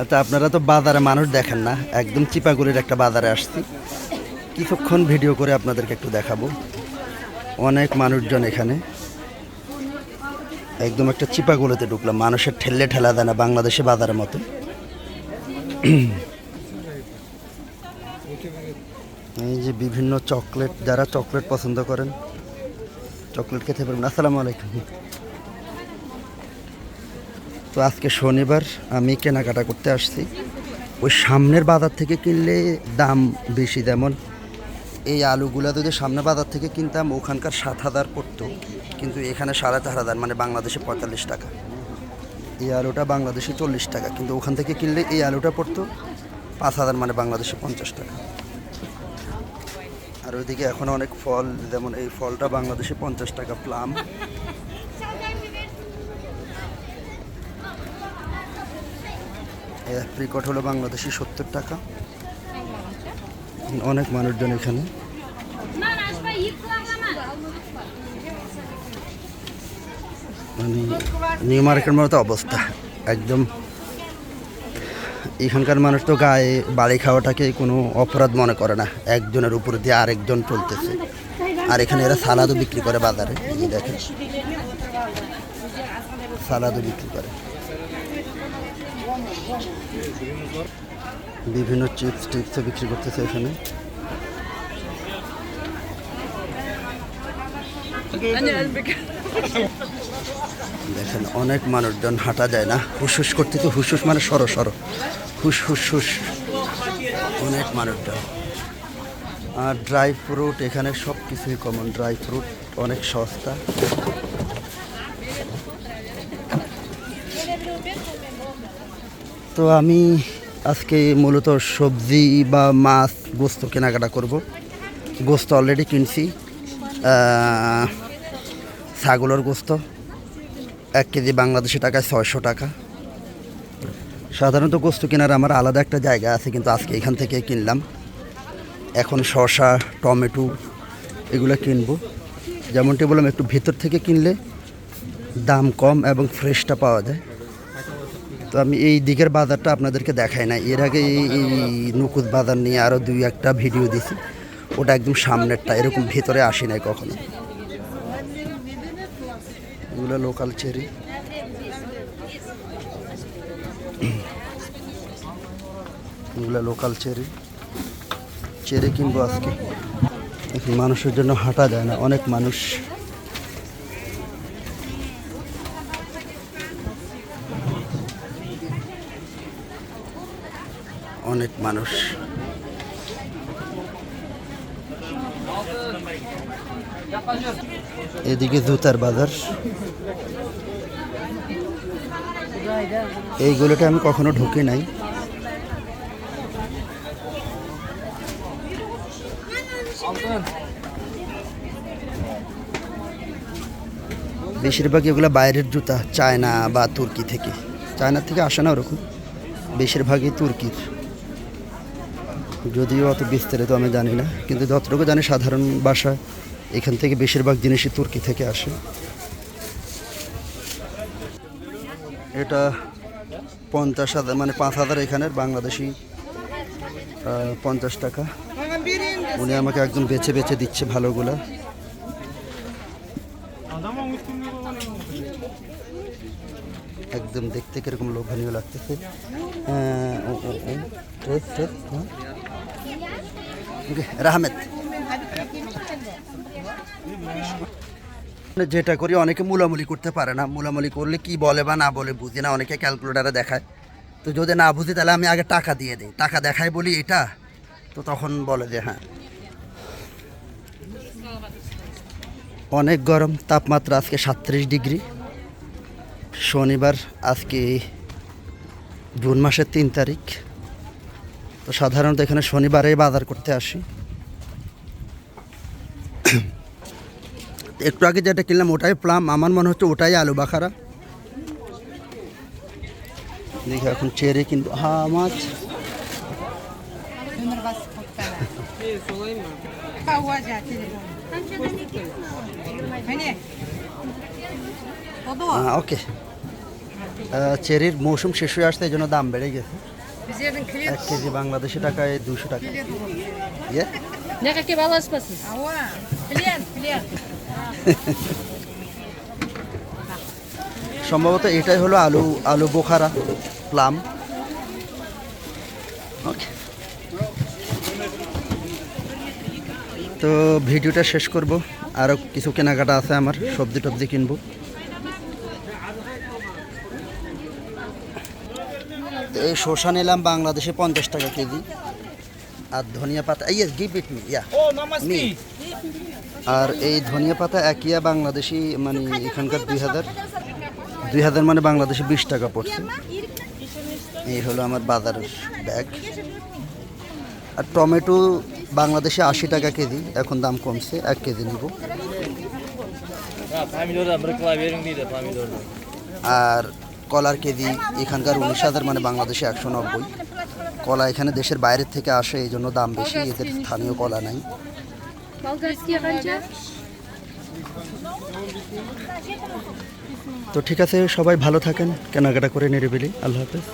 আচ্ছা আপনারা তো বাজারে মানুষ দেখেন না। একদম চিপাগুড়ির একটা বাজারে আসছি। কিছুক্ষণ ভিডিও করে আপনাদেরকে একটু দেখাবো। অনেক মানুষজন এখানে। একদম একটা চিপাগুলোতে ঢুকলাম। মানুষের ঠেললে ঠেলা দেয় না বাংলাদেশে বাজারের মতো। এই যে বিভিন্ন চকলেট, যারা চকলেট পছন্দ করেন, চকলেট খেতে পারবেন আসসালামু আলাইকুম। তো আজকে শনিবার আমি কেনাকাটা করতে আসছি। ওই সামনের বাজার থেকে কিনলে দাম বেশি যেমন এই আলুগুলো যদি সামনের বাজার থেকে কিনতাম, ওখানকার সাত হাজার পড়তো। কিন্তু এখানে সাড়ে চার হাজার মানে বাংলাদেশে পঁয়তাল্লিশ টাকা। এই আলুটা বাংলাদেশে চল্লিশ টাকা। কিন্তু ওখান থেকে কিনলে এই আলুটা পড়তো পাঁচ হাজার মানে বাংলাদেশে পঞ্চাশ টাকা। আর ওইদিকে এখন অনেক ফল, যেমন এই ফলটা বাংলাদেশে পঞ্চাশ টাকা প্লাম অ্যাপ্রিকট হলো বাংলাদেশি সত্তর টাকা। অনেক মানুষজন এখানে। মানে নিউ মার্কেটের মতো অবস্থা একদম। এখানকার মানুষ তো গায়ে বাড়ি খাওয়াটাকে কোনো অপরাধ মনে করে না। একজনের উপর দিয়ে আরেকজন চলতেছে। আর এখানে এরা সালাদও বিক্রি করে বাজারে দেখেন। সালাদও বিক্রি করে। বিভিন্ন চিপস, টিপসও বিক্রি করতেছে এখানে। দেখেন, অনেক মানুষজন হাঁটা যায় না। হুসহুস করতে তো হুসহুস মানে সরো সরো। হুস হুস হুস। অনেক মানুষজন। আর ড্রাই ফ্রুট, এখানে সব কিছুই কমন ড্রাই ফ্রুট অনেক সস্তা। তো আমি আজকে মূলত সবজি বা মাছ গোস্ত কেনাকাটা করব। গোস্ত অলরেডি কিনছি। ছাগলের গোস্ত, এক কেজি বাংলাদেশি টাকায় ছয়শো টাকা। সাধারণত গোস্ত কেনার আমার আলাদা একটা জায়গা আছে, কিন্তু আজকে এখান থেকে কিনলাম। এখন শসা, টমেটো এগুলো কিনবো। যেমনটি বললাম, একটু ভেতর থেকে কিনলে দাম কম এবং ফ্রেশটা পাওয়া যায়। তো আমি এই দিকের বাজারটা আপনাদেরকে দেখাই না এর আগে এই নকুদ বাজার নিয়ে আরও দুই একটা ভিডিও দিছি। ওটা একদম সামনেরটা, এরকম ভেতরে আসি নাই কখনো। এগুলো লোকাল চেরি এগুলো লোকাল চেরি চেরি কিনবো আজকে। মানুষের জন্য হাঁটা যায় না, অনেক মানুষ অনেক মানুষ। এদিকে জুতার বাজার। এইগুলোটা আমি কখনো ঢুকি নাই। বেশিরভাগ এগুলো বাইরের জুতা, চায়না বা তুর্কি থেকে। চায়না থেকে আসে না ওরকম। বেশিরভাগই তুর্কির। যদিও অত বিস্তারিত আমি জানি না কিন্তু যতটুকু জানি সাধারণ বাসা এখান থেকে বেশিরভাগ জিনিসই তুর্কি থেকে আসে এটা পঞ্চাশ হাজার মানে পাঁচ হাজার এখানের বাংলাদেশি পঞ্চাশ টাকা উনি আমাকে একদম বেছে বেছে দিচ্ছে ভালোগুলা একদম দেখতে কীরকম লোভনীয় লাগতেছে রাহমেদ। মানে যেটা করি, অনেকে মুলামুলি করতে পারে না। মুলামুলি করলে কি বলে বা না বলে বুঝি না, অনেকে ক্যালকুলেটারে দেখায়। তো যদি না বুঝি, তাহলে আমি আগে টাকা দিয়ে দিই। টাকা দেখাই বলি এটা, তো তখন বলে যে হ্যাঁ। অনেক গরম, তাপমাত্রা আজকে সাতত্রিশ ডিগ্রি। শনিবার আজকে জুন মাসের তিন তারিখ। তো সাধারণত এখানে শনিবারে বাজার করতে আসি। একটু আগে যেটা কিনলাম ওটাই প্লাম আমার মনে হচ্ছে ওটাই আলু বাখারা। দেখি এখন চেরে কিন্তু হা মাছ ওকে। চেরির মৌসুম শেষ হয়ে আসতে এই জন্য দাম বেড়ে গেছে। এক কেজি বাংলাদেশি টাকায় দুশো টাকা। ইয়ে. সম্ভবত এটাই হলো আলু আলু বোখারা প্লাম। ওকে তো ভিডিওটা শেষ করব। আরও কিছু কেনাকাটা আছে আমার সবজি টবজি কিনবো। এই শসা নিলাম বাংলাদেশে পঞ্চাশ টাকা কেজি। আর ধনিয়া পাতা yes give it me yeah me আর এই ধনিয়া পাতা একিয়া বাংলাদেশি মানে এখানকার দুই হাজার দুই হাজার মানে বাংলাদেশে বিশ টাকা পড়ছে। এই হলো আমার বাজারের ব্যাগ আর টমেটো বাংলাদেশে আশি টাকা কেজি এখন দাম কমছে এক কেজি নিব। pomidordan. আর কলার কেজি, এখানকার উনিশ হাজার মানে বাংলাদেশে একশো নব্বই। কলা এখানে দেশের বাইরের থেকে আসে, এই জন্য দাম বেশি, এদের স্থানীয় কলা নাই। তো ঠিক আছে, সবাই ভালো থাকেন, কেনাকাটা করে নিরিবিলি। আল্লাহ হাফেজ।